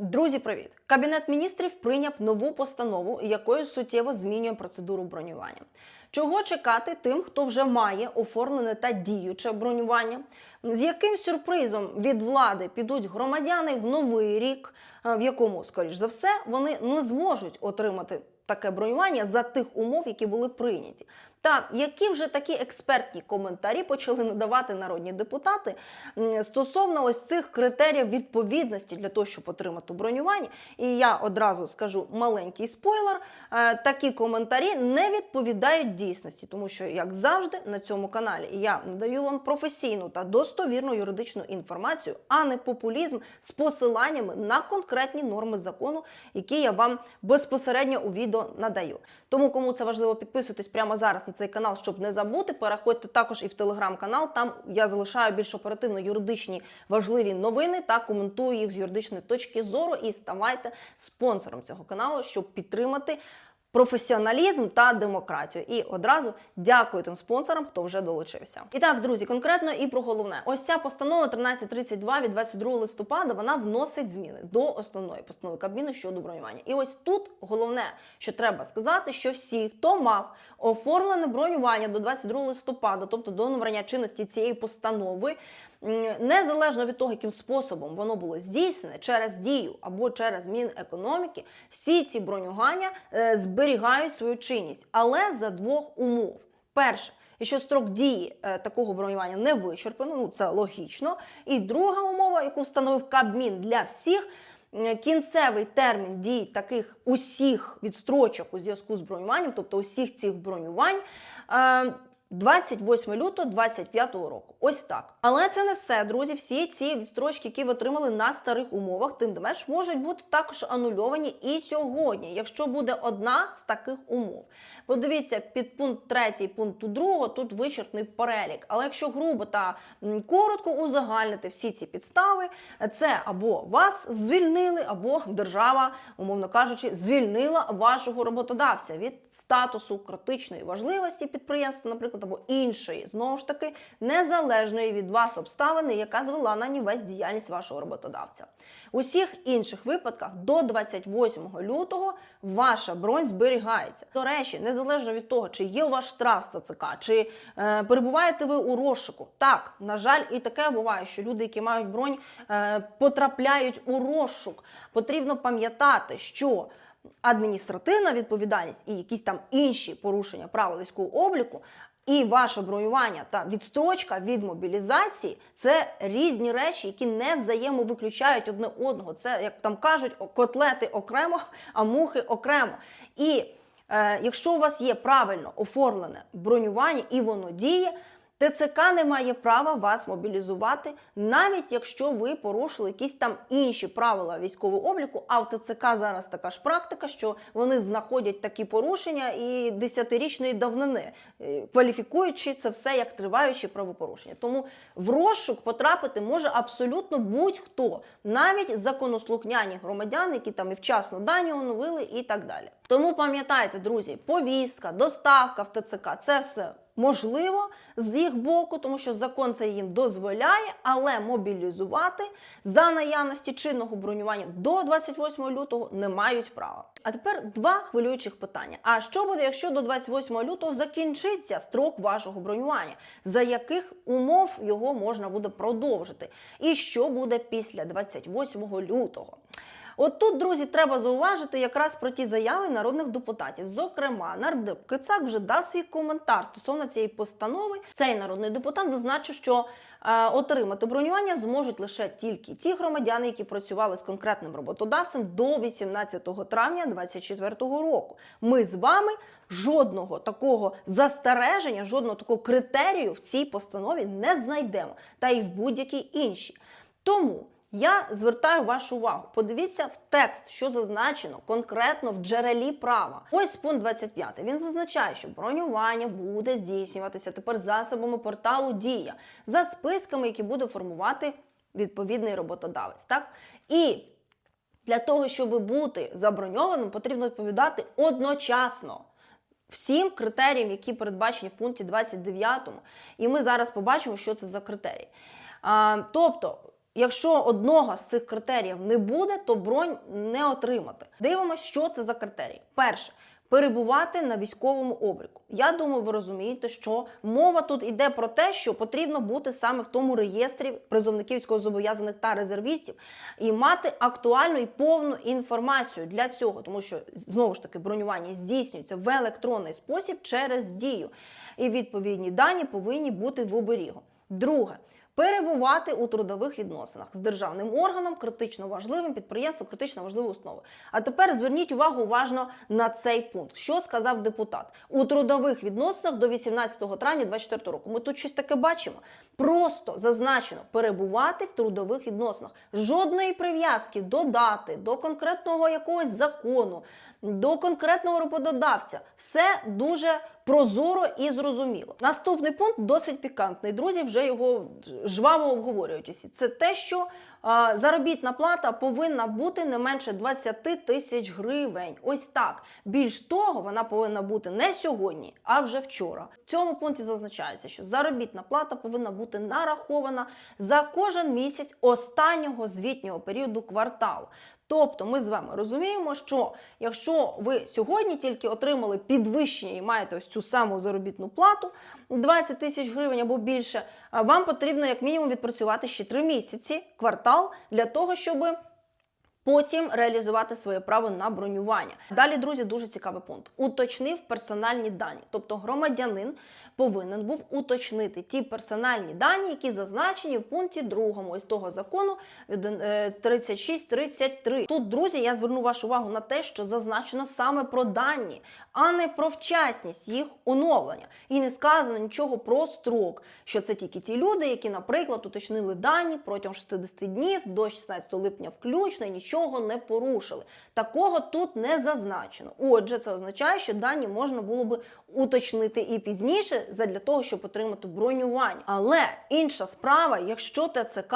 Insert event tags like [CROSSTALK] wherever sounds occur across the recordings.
Друзі, привіт! Кабінет міністрів прийняв нову постанову, якою суттєво змінює процедуру бронювання. Чого чекати тим, хто вже має оформлене та діюче бронювання? З яким сюрпризом від влади підуть громадяни в новий рік, е, в якому, скоріш за все, вони не зможуть отримати таке бронювання за тих умов, які були прийняті. Та які вже такі експертні коментарі почали надавати народні депутати стосовно ось цих критеріїв відповідності для того, щоб отримати бронювання. І я одразу скажу маленький спойлер: е, такі коментарі не відповідають дійсності, тому що, як завжди, на цьому каналі я надаю вам професійну та достовірну юридичну інформацію, а не популізм з посиланнями на конкретні норми закону, які я вам безпосередньо у відео надаю. Тому, кому це важливо, підписуйтесь прямо зараз на цей канал, щоб не забути. Переходьте також і в телеграм-канал. Там я залишаю більш оперативно юридичні важливі новини та коментую їх з юридичної точки зору. І ставайте спонсором цього каналу, щоб підтримати. Професіоналізм та демократію. І одразу дякую тим спонсорам, хто вже долучився. І так, друзі, конкретно і про головне. Ось ця постанова 1332 від 22 листопада вона вносить зміни до основної постанови Кабміну щодо бронювання. І ось тут головне, що треба сказати, що всі, хто мав оформлене бронювання до 22 листопада, тобто до набрання чинності цієї постанови, незалежно від того, яким способом воно було здійснене через дію або через змін економіки, всі ці бронювання е, зберігають свою чинність, але за двох умов: перше. Якщо строк дії е, такого бронювання не вичерпано, ну це логічно. І друга умова, яку встановив Кабмін для всіх, е, кінцевий термін дій таких усіх відстрочок у зв'язку з бронюванням, тобто усіх цих бронювань. Е, 28 лютого 25 року. Ось так. Але це не все, друзі. Всі ці відстрочки, які ви отримали на старих умовах, тим не менш можуть бути також анульовані і сьогодні, якщо буде одна з таких умов. Подивіться, під пункт 3 пункту 2 тут вичерпний перелік. Але якщо грубо та коротко узагальнити всі ці підстави, це або вас звільнили, або держава, умовно кажучи, звільнила вашого роботодавця від статусу критичної важливості підприємства, наприклад, або іншої, знову ж таки, незалежної від вас обставини, яка звела на нівець діяльність вашого роботодавця. У всіх інших випадках до 28 лютого ваша бронь зберігається. До речі, незалежно від того, чи є у вас штраф з ТЦК, чи е, перебуваєте ви у розшуку. Так, на жаль, і таке буває, що люди, які мають бронь, е, потрапляють у розшук. Потрібно пам'ятати, що адміністративна відповідальність і якісь там інші порушення правил військового обліку. І ваше бронювання та відстрочка від мобілізації це різні речі, які не взаємовиключають одне одного. Це, як там кажуть, котлети окремо, [LAUGHS] а мухи окремо. І е, якщо у вас є правильно оформлене бронювання і воно діє, ТЦК не має права вас мобілізувати, навіть якщо ви порушили якісь там інші правила військового обліку. А в ТЦК зараз така ж практика, що вони знаходять такі порушення і десятирічної давнини, е, кваліфікуючи це все як триваючі правопорушення. Тому в розшук потрапити може абсолютно будь-хто, навіть законослухняні громадяни, які там і вчасно дані оновили, і так далі. Тому пам'ятайте, друзі, повістка, доставка в ТЦК це все можливо з їх боку, тому що закон це їм дозволяє, але мобілізувати за наявності чинного бронювання до 28 лютого не мають права. А тепер два хвилюючих питання. А що буде, якщо до 28 лютого закінчиться строк вашого бронювання? За яких умов його можна буде продовжити? І що буде після 28 лютого? От тут, друзі, треба зауважити якраз про ті заяви народних депутатів. Зокрема, нардеп Кицак вже дав свій коментар стосовно цієї постанови. Цей народний депутат зазначив, що е, отримати бронювання зможуть лише тільки ті громадяни, які працювали з конкретним роботодавцем до 18 травня 2024 року. Ми з вами жодного такого застереження, жодного такого критерію в цій постанові не знайдемо, та й в будь-якій іншій. Тому. Я звертаю вашу увагу. Подивіться в текст, що зазначено конкретно в джерелі права. Ось пункт 25. Він зазначає, що бронювання буде здійснюватися тепер засобами порталу Дія за списками, які буде формувати відповідний роботодавець. Так і для того, щоб бути заброньованим, потрібно відповідати одночасно. Всім критеріям, які передбачені в пункті 29, і ми зараз побачимо, що це за критерії. А, тобто, Якщо одного з цих критеріїв не буде, то бронь не отримати. Дивимося, що це за критерії. Перше. Перебувати на військовому обліку. Я думаю, ви розумієте, що мова тут іде про те, що потрібно бути саме в тому реєстрі призовників військовозобов'язаних та резервістів і мати актуальну і повну інформацію для цього, тому що знову ж таки бронювання здійснюється в електронний спосіб через дію, і відповідні дані повинні бути в оберігу. Друге. Перебувати у трудових відносинах з державним органом, критично важливим підприємством, критично важливою основою. А тепер зверніть увагу уважно на цей пункт. Що сказав депутат у трудових відносинах до 18 травня 2024 року? Ми тут щось таке бачимо. Просто зазначено перебувати в трудових відносинах. Жодної прив'язки до дати, до конкретного якогось закону, до конкретного роботодавця. Все дуже прозоро і зрозуміло. Наступний пункт досить пікантний. Друзі вже його жваво обговорюють. усі. Це те, що а, заробітна плата повинна бути не менше 20 тисяч гривень. Ось так. Більш того, вона повинна бути не сьогодні, а вже вчора. В цьому пункті зазначається, що заробітна плата повинна бути нарахована за кожен місяць останнього звітнього періоду кварталу. Тобто ми з вами розуміємо, що якщо ви сьогодні тільки отримали підвищення і маєте ось цю саму заробітну плату 20 тисяч гривень або більше, вам потрібно як мінімум відпрацювати ще 3 місяці квартал для того, щоб Потім реалізувати своє право на бронювання. Далі, друзі, дуже цікавий пункт. Уточнив персональні дані. Тобто громадянин повинен був уточнити ті персональні дані, які зазначені в пункті другому ось того закону від е, 36-33. Тут, друзі, я зверну вашу увагу на те, що зазначено саме про дані, а не про вчасність їх оновлення. І не сказано нічого про строк, що це тільки ті люди, які, наприклад, уточнили дані протягом 60 днів до 16 липня включно і нічого не порушили. Такого тут не зазначено. Отже, це означає, що дані можна було би уточнити і пізніше для того, щоб отримати бронювання. Але інша справа, якщо ТЦК.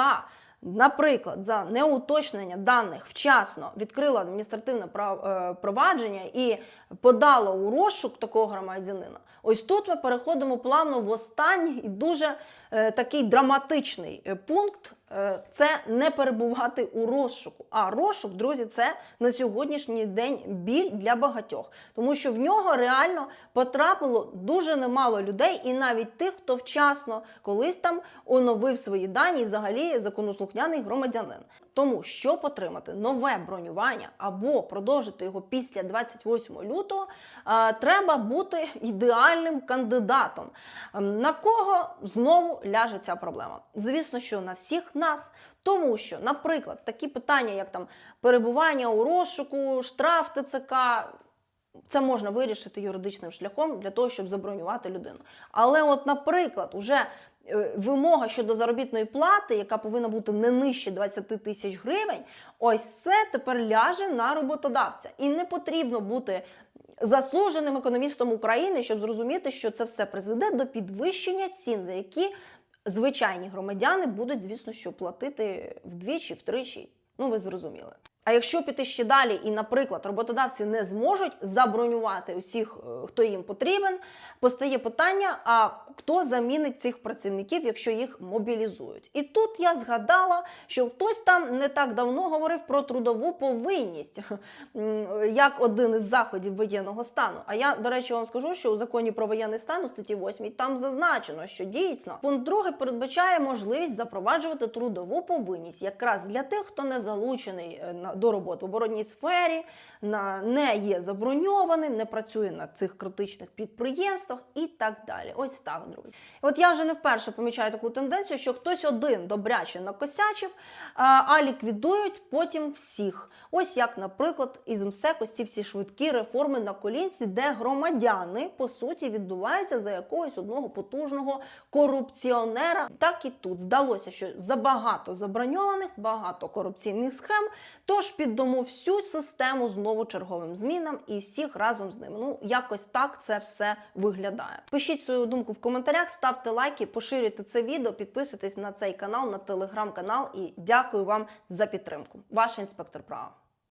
Наприклад, за неуточнення даних вчасно відкрило адміністративне е, провадження і подало у розшук такого громадянина. Ось тут ми переходимо плавно в останній і дуже е, такий драматичний е, пункт. Е, Це не перебувати у розшуку. А розшук, друзі, це на сьогоднішній день біль для багатьох, тому що в нього реально потрапило дуже немало людей, і навіть тих, хто вчасно колись там оновив свої дані, і взагалі законослухняний громадянин. Тому щоб отримати нове бронювання або продовжити його після 28 лютого, е, треба бути ідеальним кандидатом. Ем, На кого знову ляже ця проблема? Звісно, що на всіх нас. Тому що, наприклад, такі питання, як там перебування у розшуку, штраф ТЦК. Це можна вирішити юридичним шляхом для того, щоб забронювати людину. Але, от, наприклад, уже е, вимога щодо заробітної плати, яка повинна бути не нижче 20 тисяч гривень, ось це тепер ляже на роботодавця. І не потрібно бути заслуженим економістом України, щоб зрозуміти, що це все призведе до підвищення цін, за які звичайні громадяни будуть, звісно, що платити вдвічі, втричі. Ну, ви зрозуміли. А якщо піти ще далі, і, наприклад, роботодавці не зможуть забронювати усіх, е, хто їм потрібен, постає питання: а хто замінить цих працівників, якщо їх мобілізують? І тут я згадала, що хтось там не так давно говорив про трудову повинність [LAUGHS] як один із заходів воєнного стану. А я, до речі, вам скажу, що у законі про воєнний стан у статті 8 там зазначено, що дійсно пункт 2 передбачає можливість запроваджувати трудову повинність якраз для тих, хто не залучений е, на до роботи в оборонній сфері, не є заброньованим, не працює на цих критичних підприємствах і так далі. Ось так, друзі. От я вже не вперше помічаю таку тенденцію, що хтось один добряче накосячив, а, ліквідують потім всіх. Ось як, наприклад, із МСЕК ось ці всі швидкі реформи на колінці, де громадяни по суті відбуваються за якогось одного потужного корупціонера. Так і тут здалося, що забагато заброньованих, багато корупційних схем. Тож піддамо всю систему знову черговим змінам і всіх разом з ними. Ну якось так це все виглядає. Пишіть свою думку в коментарях, ставте лайки, поширюйте це відео, підписуйтесь на цей канал, на телеграм-канал і дякую вам за підтримку. Ваш інспектор права.